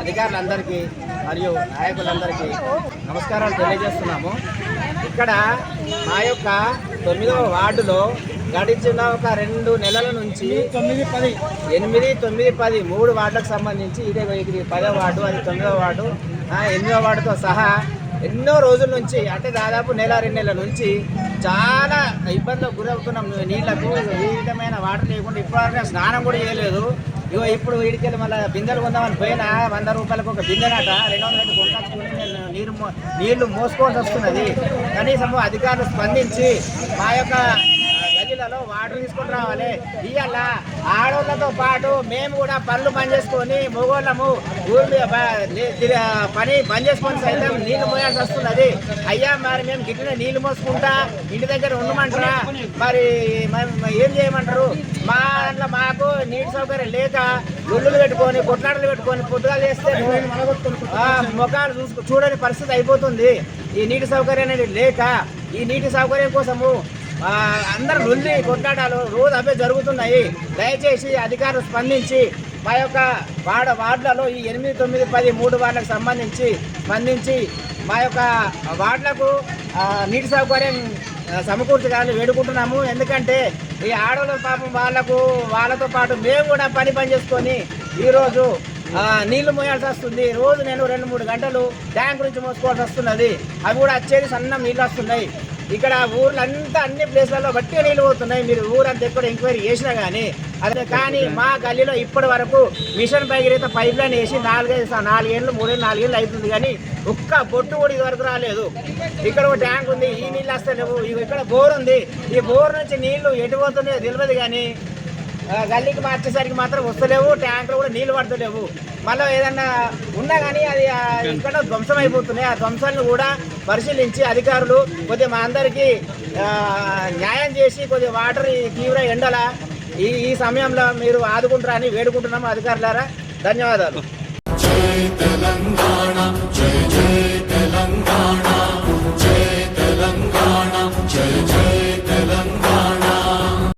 అధికారులందరికీ మరియు నాయకులందరికీ నమస్కారాలు తెలియజేస్తున్నాము. ఇక్కడ మా యొక్క తొమ్మిదవ వార్డులో గడిచిన ఒక రెండు నెలల నుంచి తొమ్మిది పది ఎనిమిది తొమ్మిది పది మూడు వార్డులకు సంబంధించి ఇదే ఇది పదో వార్డు అది తొమ్మిదవ వార్డు ఆ, ఎనిమిదవ వార్డుతో సహా ఎన్నో రోజుల నుంచి అంటే దాదాపు నెల రెండు నెలల నుంచి చాలా ఇబ్బందులకు గురవుతున్నాం నీళ్ళకు. ఏ విధమైన వాటర్ లేకుండా ఇప్పటివరకు స్నానం కూడా చేయలేదు. ఇగో ఇప్పుడు వీడికెళ్ళి మళ్ళీ బిందెలు కొందామని పోయినా వంద రూపాయలకు ఒక బిందెనట. రెండు వందల రెండు కొనుక్కొచ్చుకుని నీరు నీళ్ళు మోసుకోవాల్సి వస్తున్నది. కనీసం అధికారులు స్పందించి మా యొక్క గదిలలో వాటర్ తీసుకొని రావాలి. ఇవాళ ఆడోళ్ళతో పాటు మేము కూడా పనులు బంద్ చేసుకొని మగోళ్ళము తిరి- పని బంద్ చేసుకొని సైతం నీళ్ళు మోయాల్సి వస్తున్నది. అయ్యా మరి మేము గిట్టిన నీళ్ళు మోసుకుంటా ఇంటి దగ్గర ఉండమంటారా? మరి ఏం చేయమంటారు? మా దాంట్లో మాకు నీటి సౌకర్యం లేక గుళ్ళు పెట్టుకొని కొట్లాటలు పెట్టుకొని పొద్దుగా చేస్తే ముఖాలు చూసుకు చూడని పరిస్థితి అయిపోతుంది. ఈ నీటి సౌకర్యం అనేది లేక ఈ నీటి సౌకర్యం కోసము అందరు రుల్లి కొట్లాడాలు రోజు అవే జరుగుతున్నాయి. దయచేసి అధికారులు స్పందించి మా యొక్క వార్డ వార్డులలో ఈ ఎనిమిది తొమ్మిది పది మూడు వార్డులకు సంబంధించి స్పందించి మా యొక్క వార్డులకు నీటి సౌకర్యం ఆ, సమకూర్చగాలని వేడుకుంటున్నాము. ఎందుకంటే ఈ ఆడవాళ్ళ పాపం వాళ్ళకు వాళ్ళతో పాటు మేము కూడా పని పని చేసుకొని ఈరోజు నీళ్ళు మోయాల్సి వస్తుంది. రోజు నేను రెండు మూడు గంటలు ట్యాంక్ నుంచి మోసుకోవాల్సి వస్తున్నది. అవి కూడా వచ్చేది సన్న నీళ్ళు వస్తున్నాయి. ఇక్కడ ఊర్లంతా అన్ని ప్లేస్లలో బట్టి నీళ్ళు పోతున్నాయి. మీరు ఊరంతా ఎక్కడ ఎంక్వైరీ చేసినా కానీ అదే కానీ మా గల్లీలో ఇప్పటి వరకు మిషన్ భగీరథ పైప్ లైన్ వేసి నాలుగైదు నాలుగేళ్ళు మూడేళ్ళు నాలుగేళ్ళు అవుతుంది కానీ ఒక్క బొట్టు కూడా ఇది వరకు రాలేదు. ఇక్కడ ఒక ట్యాంక్ ఉంది. ఈ నీళ్ళు వస్తే ఇక్కడ బోర్ ఉంది. ఈ బోర్ నుంచి నీళ్ళు ఎటు పోతున్నాయో తెలియదు కానీ గల్లీకి మార్చేసరికి మాత్రం వస్తలేవు ట్యాంకులు కూడా నీళ్ళు పడతలేవు. మళ్ళీ ఏదన్నా ఉన్నా కానీ అది ఇక్కడ ధ్వంసం అయిపోతున్నాయి ఆ ధ్వంసాలను కూడా పరిశీలించి అధికారులు కొద్దిగా మా అందరికీ న్యాయం చేసి కొద్దిగా వాటర్ తీవ్ర ఎండల ఈ ఈ సమయంలో మీరు ఆదుకుంటారని వేడుకుంటున్నాము అధికారులారా. ధన్యవాదాలు. జై తెలంగాణ జై